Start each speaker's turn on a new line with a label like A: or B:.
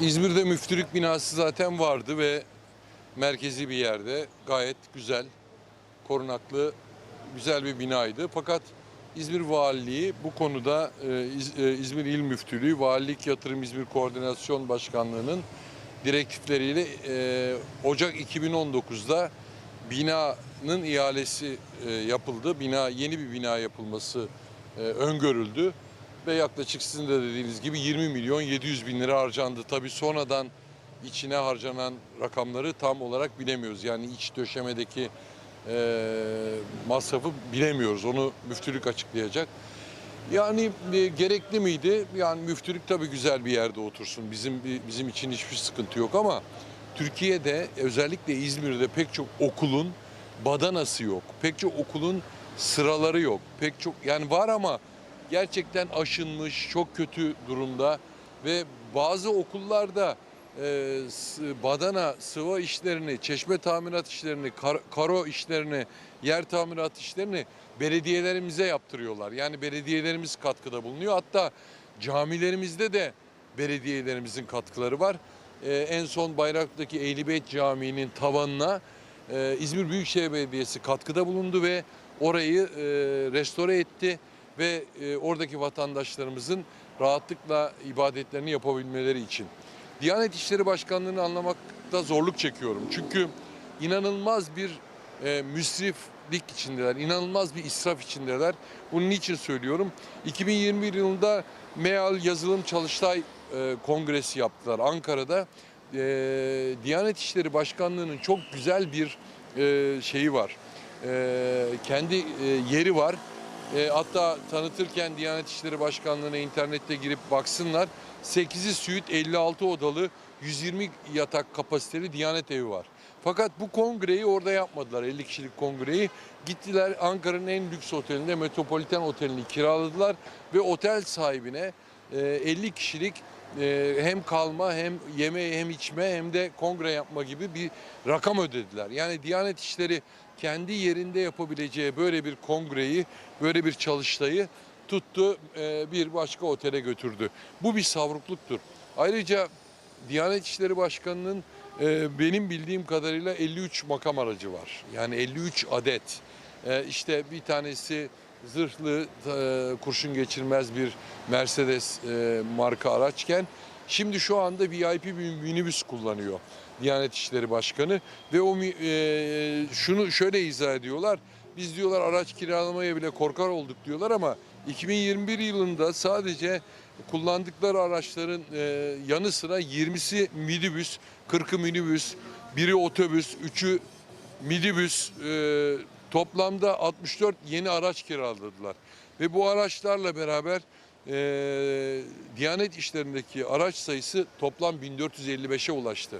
A: İzmir'de müftülük binası zaten vardı ve merkezi bir yerde gayet güzel, korunaklı, güzel bir binaydı. Fakat İzmir Valiliği bu konuda e, e, İzmir İl Müftülüğü, Valilik Yatırım İzmir Koordinasyon Başkanlığı'nın direktifleriyle e, Ocak 2019'da binanın ihalesi yapıldı. Bina yeni bir bina yapılması öngörüldü ve yaklaşık sizin de dediğiniz gibi 20 milyon 700 bin lira harcandı. Tabii sonradan içine harcanan rakamları tam olarak bilemiyoruz. Yani iç döşemedeki e, masrafı bilemiyoruz. Onu müftülük açıklayacak. Yani e, gerekli miydi? Yani müftülük tabii güzel bir yerde otursun. Bizim bizim için hiçbir sıkıntı yok ama Türkiye'de özellikle İzmir'de pek çok okulun badanası yok. Pek çok okulun sıraları yok. Pek çok yani var ama gerçekten aşınmış, çok kötü durumda ve bazı okullarda e, badana, sıva işlerini, çeşme tamirat işlerini, kar- karo işlerini, yer tamirat işlerini belediyelerimize yaptırıyorlar. Yani belediyelerimiz katkıda bulunuyor. Hatta camilerimizde de belediyelerimizin katkıları var. E, en son Bayraklı'daki Ehlibeyt Camii'nin tavanına e, İzmir Büyükşehir Belediyesi katkıda bulundu ve orayı e, restore etti ve e, oradaki vatandaşlarımızın rahatlıkla ibadetlerini yapabilmeleri için. Diyanet İşleri Başkanlığı'nı anlamakta zorluk çekiyorum. Çünkü inanılmaz bir e, müsriflik içindeler, inanılmaz bir israf içindeler. Bunun için söylüyorum. 2021 yılında MEAL Yazılım Çalıştay e, Kongresi yaptılar Ankara'da. Diyanet İşleri Başkanlığı'nın çok güzel bir şeyi var. Kendi yeri var. E, hatta tanıtırken Diyanet İşleri Başkanlığı'na internette girip baksınlar. 8'i süit 56 odalı 120 yatak kapasiteli Diyanet evi var. Fakat bu kongreyi orada yapmadılar 50 kişilik kongreyi. Gittiler Ankara'nın en lüks otelinde Metropolitan Oteli'ni kiraladılar ve otel sahibine e, 50 kişilik e, hem kalma hem yeme hem içme hem de kongre yapma gibi bir rakam ödediler. Yani Diyanet İşleri kendi yerinde yapabileceği böyle bir kongreyi, böyle bir çalıştayı tuttu e, bir başka otele götürdü. Bu bir savrukluktur. Ayrıca Diyanet İşleri Başkanı'nın e, benim bildiğim kadarıyla 53 makam aracı var. Yani 53 adet. E, işte bir tanesi zırhlı e, kurşun geçirmez bir Mercedes e, marka araçken şimdi şu anda VIP bir minibüs kullanıyor Diyanet İşleri Başkanı ve o e, şunu şöyle izah ediyorlar. Biz diyorlar araç kiralamaya bile korkar olduk diyorlar ama 2021 yılında sadece kullandıkları araçların e, yanı sıra 20'si minibüs, 40'ı minibüs, biri otobüs, 3'ü minibüs e, toplamda 64 yeni araç kiraladılar. Ve bu araçlarla beraber e, Diyanet işlerindeki araç sayısı toplam 1455'e ulaştı.